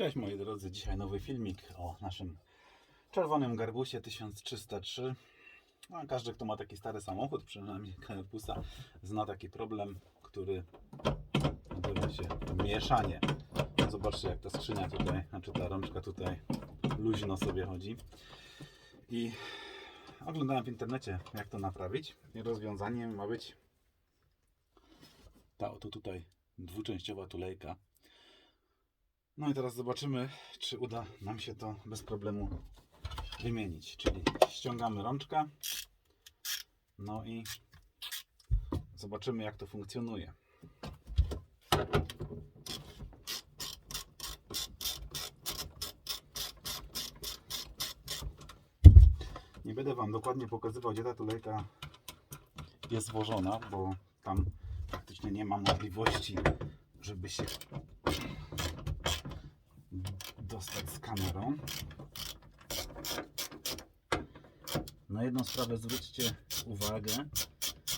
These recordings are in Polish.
Cześć moi drodzy, dzisiaj nowy filmik o naszym czerwonym garbusie 1303. No, każdy, kto ma taki stary samochód, przynajmniej Pusa, zna taki problem, który nazywa się mieszanie. Zobaczcie jak ta skrzynia tutaj, znaczy ta rączka tutaj luźno sobie chodzi. I oglądałem w internecie jak to naprawić. I rozwiązaniem ma być ta oto tutaj dwuczęściowa tulejka. No i teraz zobaczymy, czy uda nam się to bez problemu wymienić. Czyli ściągamy rączkę. No i zobaczymy, jak to funkcjonuje. Nie będę Wam dokładnie pokazywał, gdzie ta tulejka jest złożona, bo tam praktycznie nie ma możliwości, żeby się dostać z kamerą. Na jedną sprawę zwróćcie uwagę,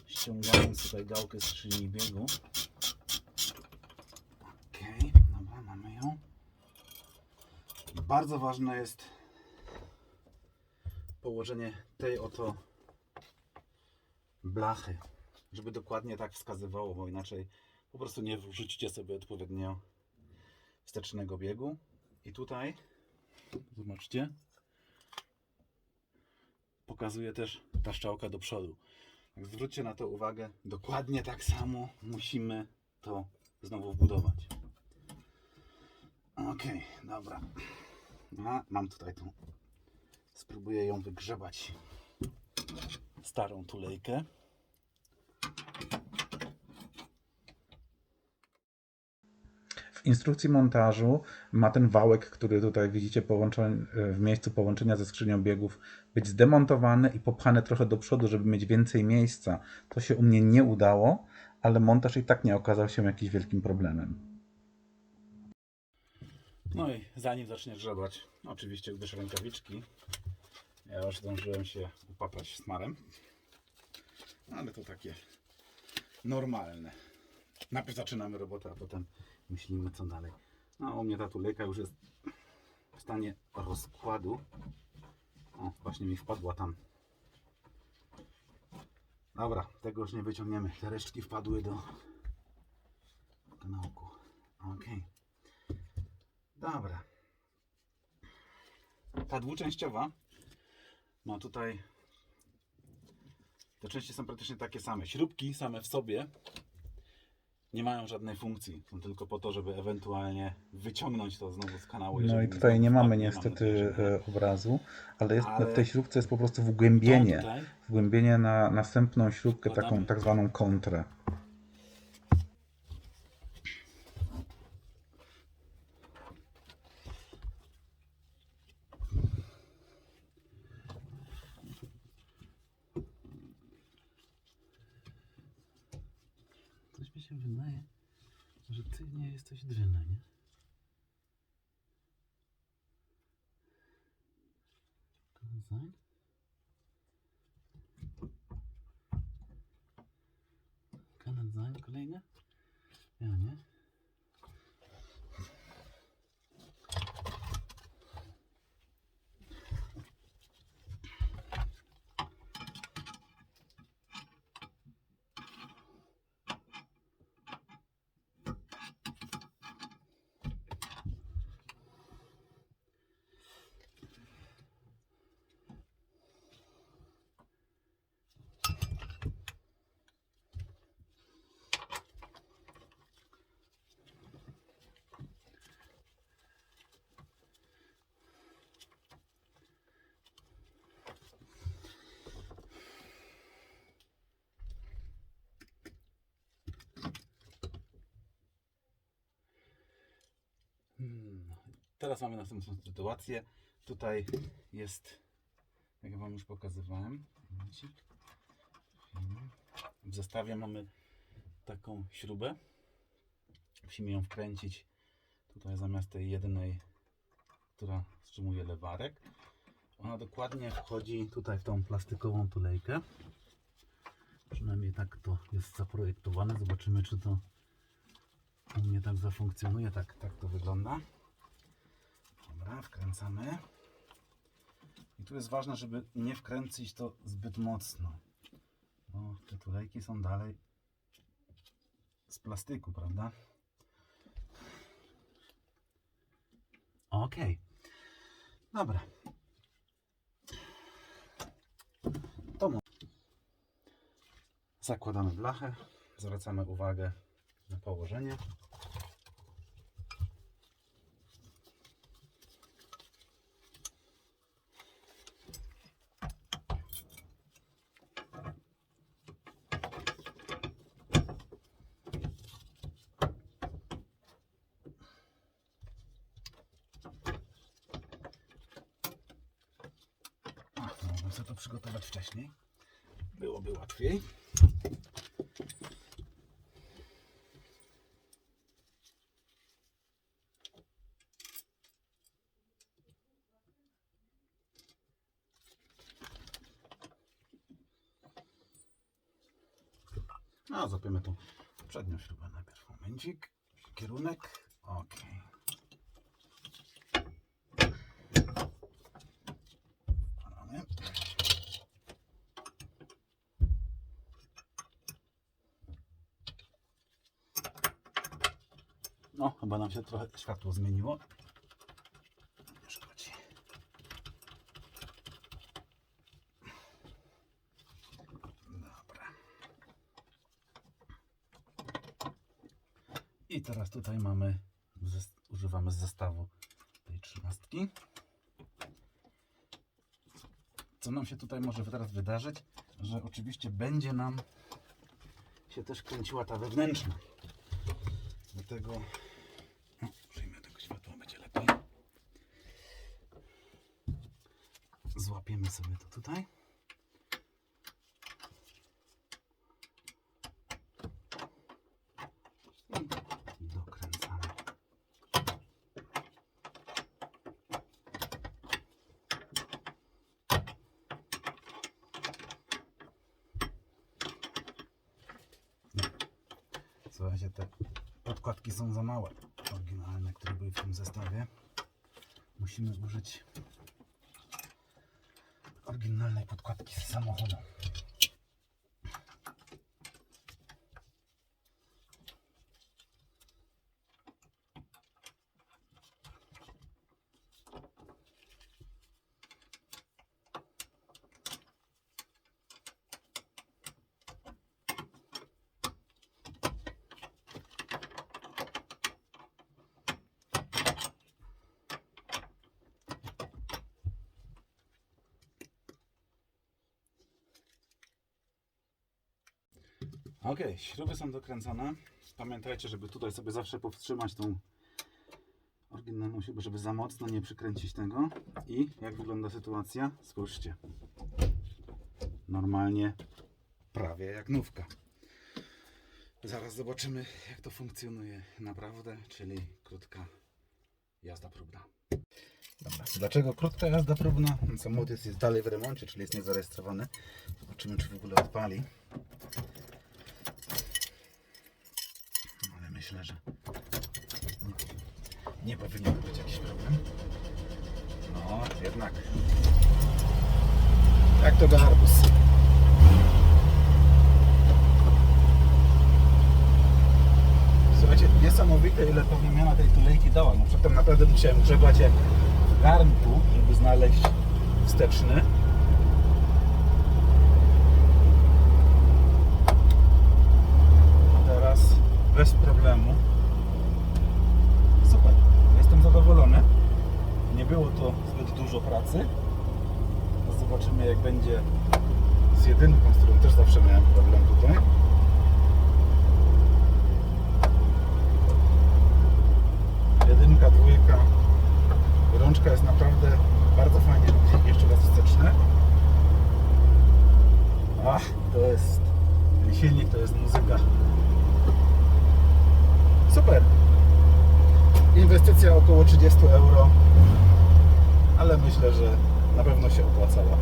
ściągając tutaj gałkę z skrzyni biegu. Ok, dobra, mamy ją. Bardzo ważne jest położenie tej oto blachy, żeby dokładnie tak wskazywało, bo inaczej po prostu nie wrzucicie sobie odpowiednio wstecznego biegu. I tutaj, zobaczcie, pokazuje też ta strzałka do przodu. Tak zwróćcie na to uwagę. Dokładnie tak samo musimy to znowu wbudować. Ok, dobra. A, mam tutaj tą. Spróbuję ją wygrzebać. Starą tulejkę. Instrukcji montażu ma ten wałek, który tutaj widzicie w miejscu połączenia ze skrzynią biegów, być zdemontowany i popchany trochę do przodu, żeby mieć więcej miejsca. To się u mnie nie udało, ale montaż i tak nie okazał się jakimś wielkim problemem. No i zanim zaczniesz grzebać, oczywiście ubierz rękawiczki. Ja już zdążyłem się upapać smarem. Ale to takie normalne. Najpierw zaczynamy robotę, a potem myślimy co dalej. No u mnie ta tulejka już jest w stanie rozkładu. O, właśnie mi wpadła tam. Dobra, tego już nie wyciągniemy. Te resztki wpadły do kanałku. Okej. Dobra. Ta dwuczęściowa ma tutaj. Te części są praktycznie takie same. Śrubki same w sobie nie mają żadnej funkcji. Są tylko po to, żeby ewentualnie wyciągnąć to znowu z kanału. No i tutaj nie mamy Mam niestety nie. e, obrazu, ale jest, Ale- w tej śrubce jest po prostu wgłębienie. tutaj, Wgłębienie na następną śrubkę, taką tak zwaną kontrę. Się wydaje, że ty nie jesteś dryna, nie? Canon Design kolejne? Ja nie. Teraz mamy następną sytuację. Tutaj jest, jak Wam już pokazywałem, w zestawie mamy taką śrubę. Musimy ją wkręcić tutaj zamiast tej jednej, która wstrzymuje lewarek. Ona dokładnie wchodzi tutaj w tą plastikową tulejkę. Przynajmniej tak to jest zaprojektowane. Zobaczymy, czy to u mnie tak zafunkcjonuje. Tak, tak to wygląda. Dobra, wkręcamy. I tu jest ważne, żeby nie wkręcić to zbyt mocno. Bo te tulejki są dalej z plastyku, prawda? Okej. Dobra. To Zakładamy blachę. Zwracamy uwagę na położenie. Mogłem to przygotować wcześniej. Byłoby łatwiej. No, zapiemy tą przednią śrubę najpierw. Momencik. Kierunek. Ok. Wkładamy. No, chyba nam się trochę światło zmieniło. Nie szkodzi. Dobra. I teraz tutaj mamy, używamy zestawu tej trzynastki. Co nam się tutaj może teraz wydarzyć? Że oczywiście będzie nam się też kręciła ta wewnętrzna. Dlatego no, użyjmy tego światła, będzie lepiej. Złapiemy sobie to tutaj. Dokręcamy. Słuchajcie, te podkładki są za małe. Oryginalne, które były w tym zestawie. Musimy użyć oryginalnej podkładki z samochodu. Ok, śruby są dokręcone. Pamiętajcie, żeby tutaj sobie zawsze powstrzymać tą oryginalną śrubę, żeby za mocno nie przykręcić tego. I jak wygląda sytuacja? Spójrzcie. Normalnie prawie jak nówka. Zaraz zobaczymy, jak to funkcjonuje naprawdę, czyli krótka jazda próbna. Dobra. Dlaczego krótka jazda próbna? Samochód jest, dalej w remoncie, czyli jest niezarejestrowany. Zobaczymy, czy w ogóle odpali. Ale nie, nie powinien być jakiś problem. No, jednak. Jak to garbus. Słuchajcie, niesamowite ile to wymiana tej tulejki dała. No przedtem naprawdę musiałem grzebać jak garnku, żeby znaleźć wsteczny. A teraz bez problemu. Super, jestem zadowolony. Nie było to zbyt dużo pracy. Zobaczymy jak będzie z jedynką, z którą też zawsze miałem problem tutaj. Jedynka, dwójka. Rączka jest naprawdę bardzo fajnie. Jeszcze raz wsteczne. Ach, to jest ten silnik, to jest muzyka. Super. Inwestycja około 30 euro, ale myślę, że na pewno się opłacała.